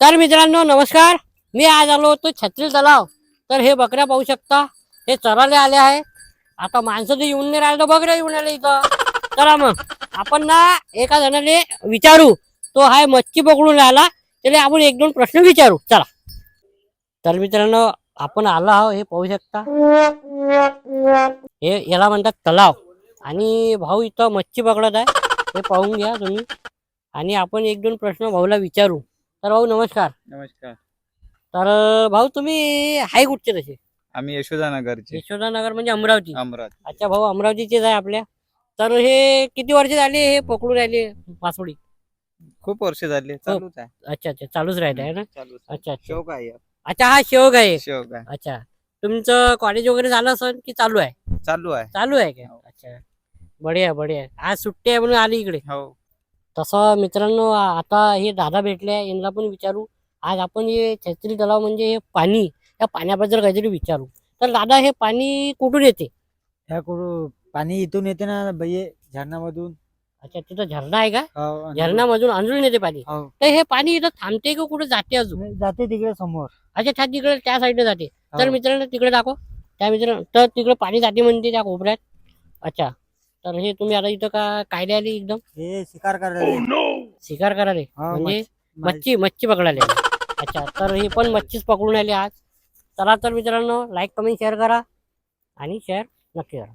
तर मित्रांनो नमस्कार. मी आज आलो होतो छत्री तलाव. तर हे बकऱ्या पाहू शकता हे चरायला आले आहे. आता माणसं तर येऊन नाही राहिलं तर बकऱ्या येऊन आले इथं. चला मग आपण ना एका जणाने विचारू. तो हाय मच्छी पकडून राहिला त्याला आपण एक दोन प्रश्न विचारू. चला. तर मित्रांनो आपण आलो आहो हे पाहू शकता. हे याला म्हणतात तलाव. आणि भाऊ इथं मच्छी पकडत आहे. हे पाहून घ्या तुम्ही. आणि आपण एक दोन प्रश्न भाऊला विचारू. तर भाऊ नमस्कार. नमस्कार. तर भाऊ तुम्ही हाय कुठचे तसे आम्ही यशोदानगरचे. यशोदानगर म्हणजे अमरावती. अमरावती. अच्छा भाऊ अमरावतीचेच आहे आपल्या. तर हे किती वर्ष झाले हे पकडून राहिले मासोळी खूप वर्ष झाले. चालूच आहे. अच्छा अच्छा चालूच राहत आहे ना? चालूच अच्छा अच्छा. आहे. अच्छा हा शेवग आहे. शौक आहे. अच्छा. तुमचं कॉलेज वगैरे झालं असेल की चालू आहे? चालू आहे. चालू आहे का? हो. अच्छा. बढिया बढिया. आज सुट्टी आहे म्हणून आली इकडे. हो. तसं मित्रांनो आता हे दादा भेटले यांना पण विचारू. आज आपण हे छत्री तलाव म्हणजे हे पाणी या पाण्याबद्दल काहीतरी विचारू. तर दादा हे पाणी कुठून येते? ह्या कुठं पाणी इथून येते ना भैये झरणामधून. अच्छा तिथं झरणा आहे का? हो, आणि- झरणामधून अंजून येते पाणी. हो. तर हे पाणी इथं थांबते का कुठे जाते अजून? नाही, जाते तिकडे समोर. अच्छा त्या तिकडे त्या साईडने जाते. तर हो. मित्रांनो तिकडे दाखव. त्या मित्र तर तिकडे पाणी जाते म्हणते त्या कोपऱ्यात. अच्छा. तर हे तुम्ही आता इथं का कायदे आली एकदम? हे शिकार करायला शिकार करायला हा, म्हणजे मच्छी- मच्छी मच्छी पकडायला अच्छा तर हे पण मच्छीच पकडून आली आज. चला तर मित्रांनो लाईक कमेंट शेअर करा आणि शेअर नक्की करा.